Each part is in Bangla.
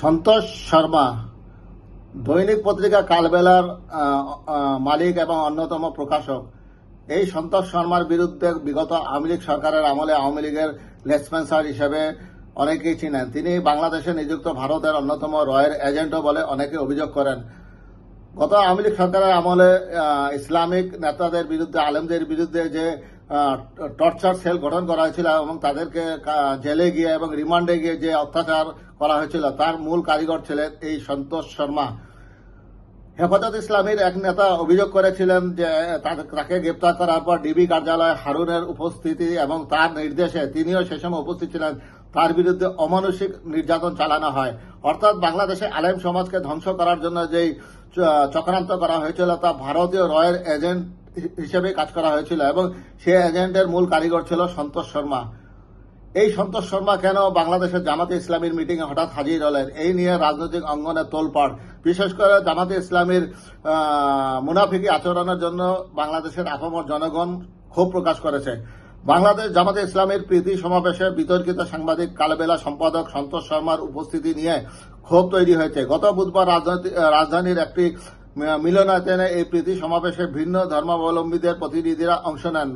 সন্তোষ শর্মা, দৈনিক পত্রিকা কালবেলার মালিক এবং অন্যতম প্রকাশক। এই সন্তোষ শর্মার বিরুদ্ধে বিগত আওয়ামী লীগ সরকারের আমলে আওয়ামী লীগের লেসপেন্সার হিসেবে অনেকেই চিনেন। তিনি বাংলাদেশে নিযুক্ত ভারতের অন্যতম রয়ের এজেন্টও বলে অনেকে অভিযোগ করেন। গত আওয়ামী লীগ সরকারের আমলে ইসলামিক নেতাদের বিরুদ্ধে, আলেমদের বিরুদ্ধে যে টর্চার সেল গঠন করা হয়েছিল এবং তাদেরকে জেলে গিয়ে এবং রিমান্ডে গিয়ে যে অত্যাচার করা হয়েছিল, তার মূল কারিগর ছিলেন এই সন্তোষ শর্মা। হেফাজত ইসলামীর এক নেতা অভিযোগ করেছিলেন যে তাকে গ্রেপ্তার করার পর ডিবি কার্যালয়ে হারুনের উপস্থিতি এবং তার নির্দেশে তিনিও সে সময় উপস্থিত ছিলেন। তার বিরুদ্ধে অমানসিক নির্যাতন চালানো হয়। অর্থাৎ বাংলাদেশে আলেম সমাজকে ধ্বংস করার জন্য যেই চক্রান্ত করা হয়েছিল তা ভারতীয় রয়ের এজেন্ট হিসেবে কাজ করা হয়েছিল এবং সে এজেন্টের মূল কারিগর ছিল সন্তোষ শর্মা। এই সন্তোষ শর্মা কেন বাংলাদেশের জামাতে ইসলামীর মিটিং এ হঠাৎ হাজির হলেন? এই নিয়ে রাজনৈতিক অঙ্গনে তোলপাড়। বিশেষ করে জামাতে ইসলামীর মুনাফিকি আচরণের জন্য বাংলাদেশের আপামর জনগণ ক্ষোভ প্রকাশ করেছে। বাংলাদেশ জামাতে ইসলামীর প্রীতি সমাবেশে বিতর্কিত সাংবাদিক কালবেলা সম্পাদক সন্তোষ শর্মার উপস্থিতি নিয়ে ক্ষোভ তৈরি হয়েছে। গত বুধবার রাজধানীর একটি মিলনায়তনে এই প্রীতি সমাবেশে ভিন্ন ধর্মাবলম্বীদের প্রতিনিধিরা অংশ নেন।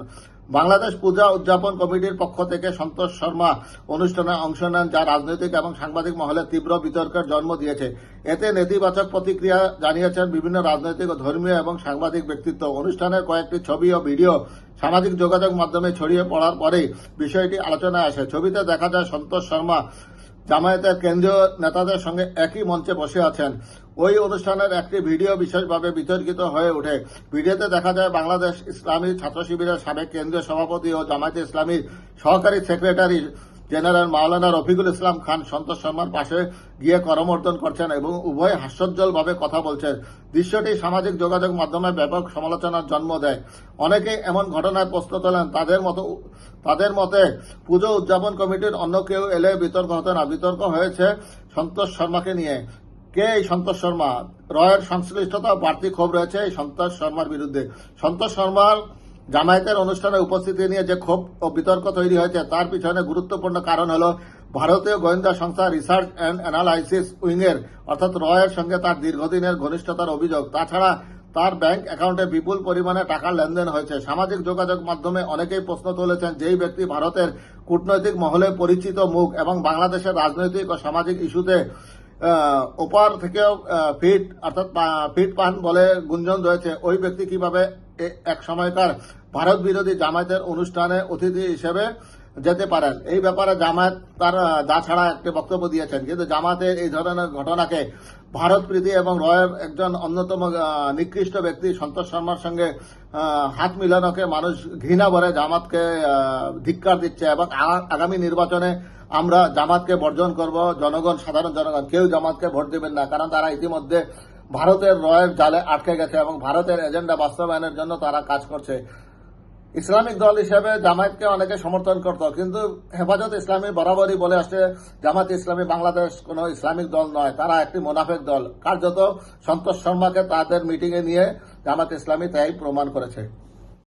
বাংলাদেশ পূজা উদযাপন কমিটির পক্ষ থেকে সন্তোষ শর্মা অনুষ্ঠানে অংশ নেন, যা রাজনৈতিক এবং সাংবাদিক মহলে তীব্র বিতর্কের জন্ম দিয়েছে। এতে নেতিবাচক প্রতিক্রিয়া জানিয়েছেন বিভিন্ন রাজনৈতিক ও ধর্মীয় এবং সাংবাদিক ব্যক্তিত্ব। অনুষ্ঠানের কয়েকটি ছবি ও ভিডিও সামাজিক যোগাযোগ মাধ্যমে ছড়িয়ে পড়ার পরেই বিষয়টি আলোচনায় আসে। ছবিতে দেখা যায় সন্তোষ শর্মা জামায়াতের কেন্দ্রীয় নেতাদের সঙ্গে একই মঞ্চে বসে আছেন। ওই অনুষ্ঠানের একটি ভিডিও বিশেষভাবে বিতর্কিত হয়ে ওঠে। ভিডিওতে দেখা যায়, বাংলাদেশ ইসলামী ছাত্র শিবিরের সাবেক কেন্দ্রীয় সভাপতি ও জামায়াতে ইসলামীর সহকারী সেক্রেটারি জেনারেল মাওলানা রফিকুল ইসলাম খান, সন্তোষ শর্মার পাশে গিয়ে করমর্দন করছেন এবং উভয় হাস্যোজ্জ্বলভাবে কথা বলছেন। দৃশ্যটি সামাজিক যোগাযোগ মাধ্যমে ব্যাপক সমালোচনার জন্ম দেয়। অনেকেই এমন ঘটনায় প্রশ্ন তোলেন, তাদের মতো তাদের মতে পুজো উদযাপন কমিটির অন্য কেউ এলে বিতর্ক হতো না? বিতর্ক হয়েছে সন্তোষ শর্মাকে নিয়ে। কে এই সন্তোষ শর্মা? রয়ের সংশ্লিষ্টতা বাড়তি ক্ষোভ রয়েছে এই সন্তোষ শর্মার বিরুদ্ধে। সন্তোষ শর্মার জামায়াতের অনুষ্ঠানে উপস্থিতি নিয়ে যে ক্ষোভ ও বিতর্ক তৈরি হয়েছে, তার পিছনে গুরুত্বপূর্ণ কারণ হল ভারতীয় গোয়েন্দা সংস্থা রিসার্চ অ্যান্ড অ্যানালাইসিস উইংয়ের অর্থাৎ রয়ের সঙ্গে তার দীর্ঘদিনের ঘনিষ্ঠতার অভিযোগ। তাছাড়া তার ব্যাংক অ্যাকাউন্টে বিপুল পরিমাণে টাকার লেনদেন হয়েছে। সামাজিক যোগাযোগ মাধ্যমে অনেকেই প্রশ্ন তুলেছেন, যেই ব্যক্তি ভারতের কূটনৈতিক মহলে পরিচিত মুখ এবং বাংলাদেশের রাজনৈতিক ও সামাজিক ইস্যুতে ওপার থেকেও ফিট অর্থাৎ ফিট পান বলে গুঞ্জন রয়েছে। ওই ব্যক্তি কীভাবে এক সময়কার ভারত বিরোধী জামায়াতের অনুষ্ঠানে অতিথি হিসেবে যেতে পারেন। এই ব্যাপারে জামায়াত তার যা ছাড়া একটি বক্তব্য দিয়েছেন। কিন্তু জামাতের এই ধরনের ঘটনাকে ভারত প্রীতি এবং রয়ের একজন অন্যতম নিকৃষ্ট ব্যক্তি সন্তোষ শর্মার সঙ্গে হাত মিলানোকে মানুষ ঘৃণা ভরে জামাতকে ধিক্কার দিচ্ছে এবং আগামী নির্বাচনে আমরা জামাতকে বর্জন করব। জনগণ, সাধারণ জনগণ, কেউ জামাতকে ভোট দেবেন না, কারণ তারা ইতিমধ্যে ভারতের রয়ের জালে আটকে গেছে এবং ভারতের এজেন্ডা বাস্তবায়নের জন্য তারা কাজ করছে। ইসলামিক দল হিসেবে জামায়াতকে অনেকে সমর্থন করত, কিন্তু হেফাজত ইসলামী বরাবরই বলে আসছে জামাত ইসলামী বাংলাদেশ কোনো ইসলামিক দল নয়, তারা একটি মোনাফেক দল। কার্যত সন্তোষ শর্মাকে তাদের মিটিংয়ে নিয়ে জামাত ইসলামী তাই প্রমাণ করেছে।